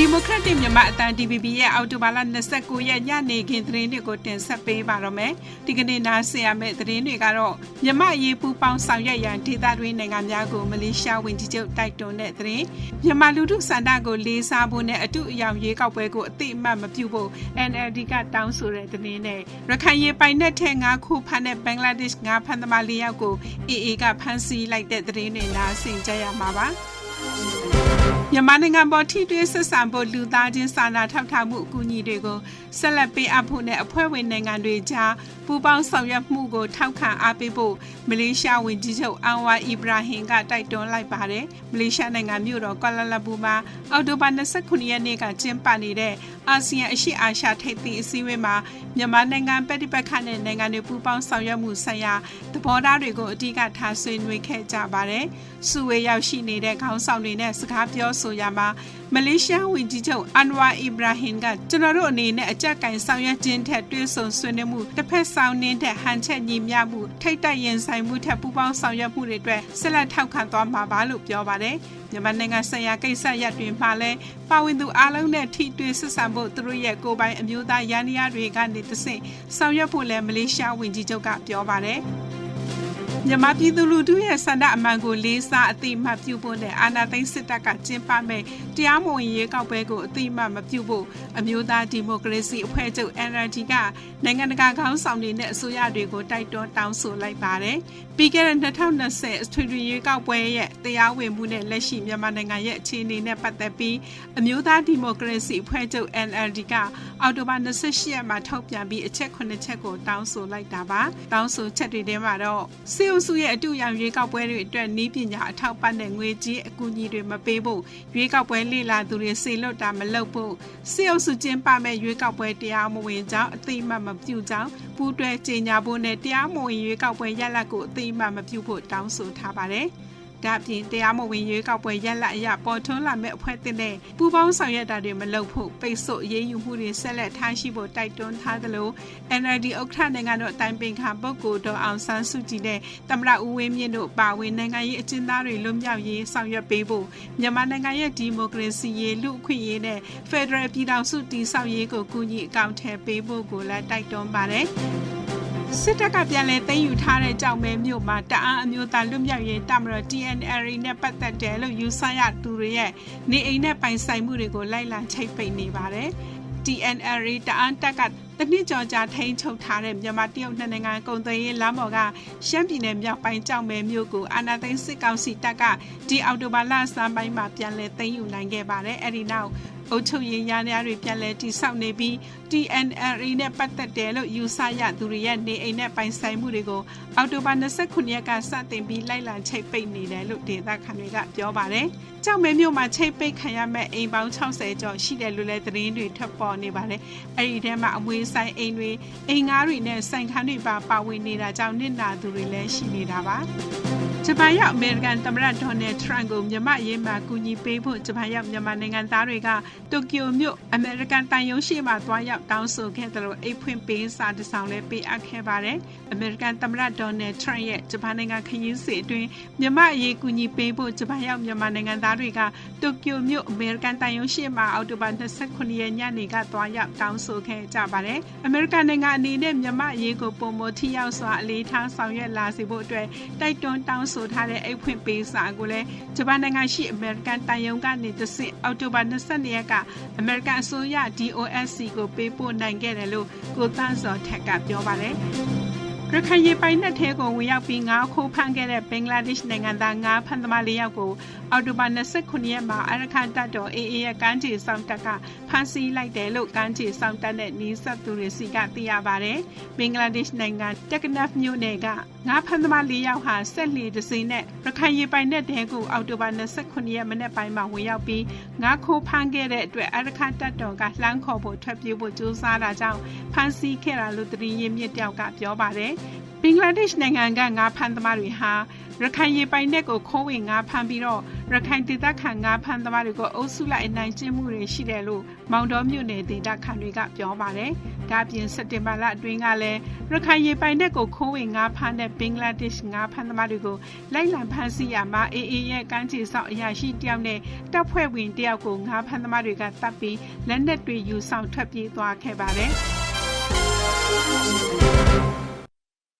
ဒီမိုကရက်တစ်မြန်မာအတန် DVB ရဲ့အော်တိုဘာလ29ရက်ညနေခင်းသတင်းတွေကိုတင်ဆက်ပေးပါတော့မယ်။ဒီကနေ့နားဆင်ရမယ့်သတင်းတွေကတော့မြန်မာရေးပူပေါင်းဆောင်ရွက်ရန်ဒေသတွင်းနိုင်ငံများကိုမလေးရှားဝန်ကြီးချုပ်တိုက်တွန်းတဲ့သတင်း။မြန်မာလူထုစန္ဒကိုလေးစားဖို့နဲ့အတုအယောင်ရေးကောက်ပွဲကိုအသိအမှတ်မပြုဖို့ NLD ကတောင်းဆိုတဲ့သတင်းနဲ့ရခိုင်ရေးပိုင်နက်ထဲငါးခုဖမ်းတဲ့ဘင်္ဂလားဒေ့ရှ်ငါးဖမ်းသမားလေးယောက်ကို AA ကဖမ်းဆီးလိုက်တဲ့သတင်းတွေနားဆင်ကြရမှာပါ။ မြန်မာနိုင်ငံပေါ်ထိတွေ့ဆက်ဆံဖို့လူသားချင်းစာနာထောက်ထားမှုအကူအညီတွေကိုဆက်လက်ပေးအပ်ဖို့နဲ့အဖွဲ့ဝင်နိုင်ငံတွေကြားပူးပေါင်းဆောင်ရွက်မှုကိုထောက်ခံအားပေးဖို့မလေးရှားဝန်ကြီးချုပ်အန်ဝါအီဘရာဟင်ကတိုက်တွန်းလိုက်ပါတယ်။မလေးရှားနိုင်ငံမြို့တော်ကွာလာလမ်ပူမှာအောက်တိုဘာ29ရက်နေ့ကကျင်းပနေတဲ့အာဆီယံအရှေ့အာရှထိပ်သီးအစည်းအဝေးမှာမြန်မာနိုင်ငံပြည်ပခတ်တဲ့နိုင်ငံတွေပူးပေါင်းဆောင်ရွက်မှုဆိုင်ရာသဘောထားတွေကိုအဓိကထားဆွေးနွေးခဲ့ကြပါတယ်။စုဝေးရောက်ရှိနေတဲ့ခေါင်းဆောင်တွေနဲ့စကားပြောဆိုရမှာမလေးရှားဝန်ကြီးချုပ်အန်ဝါအီဘရာဟင်ကကျွန်တော်တို့အနေနဲ့အကြက်ကင်ဆောင်ရွက်ခြင်းထက်တွဲဆုံဆွေးနွေးမှုတစ်ဖက်ဆောင်နေတဲ့ဟန်ချက်ညီမျှမှုထိတ်တိုက်ရင်ဆိုင်မှုထက်ပူးပေါင်းဆောင်ရွက်မှုတွေအတွက်ဆက်လက်ထောက်ခံသွားမှာပါလို့ပြောပါတယ်မြန်မာနိုင်ငံဆိုင်ရာကိစ္စရပ်တွေမှာလည်းပါဝင်သူအားလုံးနဲ့ထိတွေ့ဆက်ဆံဖို့သူတို့ရဲ့ကိုယ်ပိုင်အမျိုးသားရန်ရာတွေကနေတဆင့်ဆောင်ရွက်ဖို့လည်းမလေးရှားဝန်ကြီးချုပ်ကပြောပါတယ်။ မြန်မာပြည်သူလူထုရဲ့ဆန္ဒအမှန်ကိုလေးစားအသိမှတ်ပြုဖို့နဲ့အာဏာသိမ်းစစ်တပ်ကကျင်းပမဲ့တရားမဝင်ရေးကောက်ပွဲကိုအသိမှတ်မပြုဖို့အမျိုးသားဒီမိုကရေစီအဖွဲ့ချုပ် NLD ကနိုင်ငံတကာခေါင်းဆောင်တွေနဲ့အစိုးရတွေကိုတိုက်တွန်းတောင်းဆိုလိုက်ပါတယ်။ပြီးခဲ့တဲ့2020အထွေထွေရွေးကောက်ပွဲရဲ့တရားဝင်မှုနဲ့လက်ရှိမြန်မာနိုင်ငံရဲ့အခြေအနေနဲ့ပတ်သက်ပြီးအမျိုးသားဒီမိုကရေစီအဖွဲ့ချုပ် NLD ကအောက်တိုဘာ28ရက်မှာထုတ်ပြန်ပြီးအချက်9ချက်ကိုတောင်းဆိုလိုက်တာပါ။တောင်းဆိုချက်တွေထဲမှာတော့စီအုပ်စုရဲ့အတူရောင်ရွေးကောက်ပွဲတွေအတွက်နည်းပညာအထောက်ပံ့တဲ့ငွေကြေးအကူအညီတွေမပေးဖို့ရွေးကောက်ပွဲလေလာသူတွေစေလွတ်တာမလုပ်ဖို့စီအုပ်စုကျင်းပမဲ့ရွေးကောက်ပွဲတရားမဝင်ကြောင်းအသိမှတ်မပြုကြောင်းပူးတွဲကြေညာဖို့နဲ့တရားမဝင်ရွေးကောက်ပွဲရလဒ်ကိုအသိမှတ်မပြုဖို့တောင်းဆိုထားပါတယ်။ ဒါ့အပြင်တရားမဝင်ရွေးကောက်ပွဲရက်လက်အရပေါ်ထွန်းလာမဲ့အဖွဲ့အသင်းနဲ့ပူးပေါင်းဆောင်ရွက်တာတွေမလုပ်ဖို့ပိတ်ဆို့အရေးယူမှုတွေဆက်လက်ထားရှိဖို့တိုက်တွန်းထားသလို NLD ဥက္ကဋ္ဌနိုင်ငံတော်အတိုင်ပင်ခံပုဂ္ဂိုလ်တော်အောင်ဆန်းစုကြည်နဲ့သမ္မတဦးဝင်းမြင့်တို့ပါဝင်နိုင်ငံရေးအကျဉ်းသားတွေလွတ်မြောက်ရေးဆောင်ရွက်ပေးဖို့မြန်မာနိုင်ငံရဲ့ဒီမိုကရေစီရေးလူအခွင့်အရေးနဲ့ Federal ပြည်ထောင်စုတည်ဆောက်ရေးကိုကူညီအကောင့်ထဲပေးဖို့ကိုလည်းတိုက်တွန်းပါတယ် စစ်တပ်ကပြန်လည်သိမ်းယူထားတဲ့ကြောင်မဲမြို့မှာတအားအမျိုးသားလွတ်မြောက်ရေးတမတော် TNLA နဲ့ပတ်သက်တယ်လို့ယူဆရသူတွေရဲ့နေအိမ်နဲ့ပိုင်ဆိုင်မှုတွေကိုလိုက်လံချိတ်ပိတ်နေပါတယ်။ TNLA တအားတက်ကတနစ်ကြော်ကြာထိန်းချုပ်ထားတဲ့မြန်မာတရုတ်နှစ်နိုင်ငံကုန်သွယ်ရေးလမ်းပေါ်ကရှမ်းပြည်နယ်မြောက်ပိုင်းကြောင်မဲမြို့ကိုအာဏာသိမ်းစစ်ကောင်စီတပ်ကဒီအောက်တိုဘာလစမ်းပိုင်းမှာပြန်လည်သိမ်းယူနိုင်ခဲ့ပါတယ်။အဲဒီနောက် အုပ်ချုပ်ရေးရန်ရာတွေပြန်လည်တိစောက်နေပြီး TNLA နဲ့ပတ်သက်တယ်လို့ယူဆရသူတွေရဲ့နေအိမ်နဲ့ပိုင်ဆိုင်မှုတွေကိုအောက်တိုဘာ29ရက်ကစတင်ပြီးလိုက်လံချိတ်ပိတ်နေတယ်လို့ဒေသခံတွေကပြောပါတယ်။ကြောက်မဲမြို့မှာချိတ်ပိတ်ခံရမဲ့အိမ်ပေါင်း60ကျော်ရှိတယ်လို့လည်းသတင်းတွေထွက်ပေါ်နေပါတယ်။အဲဒီထဲမှာအမွေဆိုင်အိမ်တွေအိမ်ငါးတွေနဲ့ဆိုင်ခန်းတွေပါပါဝင်နေတာကြောင့်နစ်နာသူတွေလည်းရှိနေတာပါ။ ဂျပန်ရောက်အမေရိကန်သမ္မတဒေါ်နယ်ထရန့်ကိုမြန်မာရေးမှာကူညီပေးဖို့ဂျပန်ရောက်မြန်မာနိုင်ငံသားတွေကတိုကျိုမြို့အမေရိကန်တန်ယုံရှိမှသွားရောက်တောင်းဆိုခဲ့တယ်လို့အိတ်ဖွင့်ပေးစာတစ်စောင်လည်းပေးအပ်ခဲ့ပါတယ်။အမေရိကန်သမ္မတဒေါ်နယ်ထရန့်ရဲ့ဂျပန်နိုင်ငံခရီးစဉ်အတွင်းမြန်မာရေးကူညီပေးဖို့ဂျပန်ရောက်မြန်မာနိုင်ငံသားတွေကတိုကျိုမြို့အမေရိကန်တန်ယုံရှိမှအောက်တိုဘာ29ရက်ညနေကသွားရောက်တောင်းဆိုခဲ့ကြပါတယ်။အမေရိကန်နိုင်ငံအနေနဲ့မြန်မာရေးကိုပုံမထိရောက်စွာအလေးထားဆောင်ရွက်လာစေဖို့အတွက်တိုက်တွန်းတောင်းဆိုထားတဲ့အိတ်ဖွင့်ပေးစာကိုလည်းဂျပန်နိုင်ငံရှိအမေရိကန်တန်ယုံကနေတဆင့်အောက်တိုဘာ22ရက်ကအမေရိကန်အစိုးရ DOSC ကိုပေးပို့နိုင်ခဲ့တယ်လို့ကိုသန်းစောထက်ကပြောပါတယ် ရခိုင်ရေပိုင်နက်ထဲကိုဝင်ရောက်ပြီးငါးခိုးဖမ်းခဲ့တဲ့ဘင်္ဂလားဒေ့ရှ်နိုင်ငံသားငါးဖမ်းသမားလေးယောက်ကိုအော်တိုဘာ29ရက်မှာအရခန်တပ်တော် AA ရဲ့ကမ်းခြေဆောင်တပ်ကဖမ်းဆီးလိုက်တယ်လို့ကမ်းခြေဆောင်တပ်နဲ့နီးစပ်သူတွေစီကသိရပါတယ်။ဘင်္ဂလားဒေ့ရှ်နိုင်ငံတက်ကနက်မြို့နယ်ကငါးဖမ်းသမားလေးယောက်ဟာဆက်လီတစ်စိမ်နဲ့ရခိုင်ရေပိုင်နက်တဲကိုအော်တိုဘာ29ရက်မနေ့ပိုင်းမှာဝင်ရောက်ပြီးငါးခိုးဖမ်းခဲ့တဲ့အတွက်အရခန်တပ်တော်ကလှမ်းခေါ်ဖို့ထွက်ပြေးဖို့ကြိုးစားတာကြောင့်ဖမ်းဆီးခဲ့တာလို့သတင်းရင်းမြစ်တယောက်ကပြောပါတယ်။ဘင်္ဂလားဒေ့ရှ်နိုင်ငံကငါးဖမ်းသမားတွေဟာရခိုင်ရေပိုင်နက်ကိုခိုးဝင်ငါးဖမ်းပြီးတော့ရခိုင်ဒေသခံငါးဖမ်းသမားတွေကိုအုပ်စုလိုက်အနိုင်ကျင့်မှုတွေရှိတယ်လို့မောင်တော်မြို့နယ်ဒေသခံတွေကပြောပါတယ်။ဒါ့အပြင်စက်တင်ဘာလအတွင်းကလည်းရခိုင်ရေပိုင်တဲ့ကိုခိုးဝင်ငါးဖမ်းတဲ့ဘင်္ဂလားဒေ့ရှ်ငါးဖမ်းသမားတွေကိုလိုက်လံဖမ်းဆီးရမှာအေအေရဲ့ကမ်းခြေဆောင်အရာရှိတယောက်နဲ့တပ်ဖွဲ့ဝင်တယောက်ကိုငါးဖမ်းသမားတွေကတပ်ပြီးလက်နက်တွေယူဆောင်ထွက်ပြေးသွားခဲ့ပါတယ်။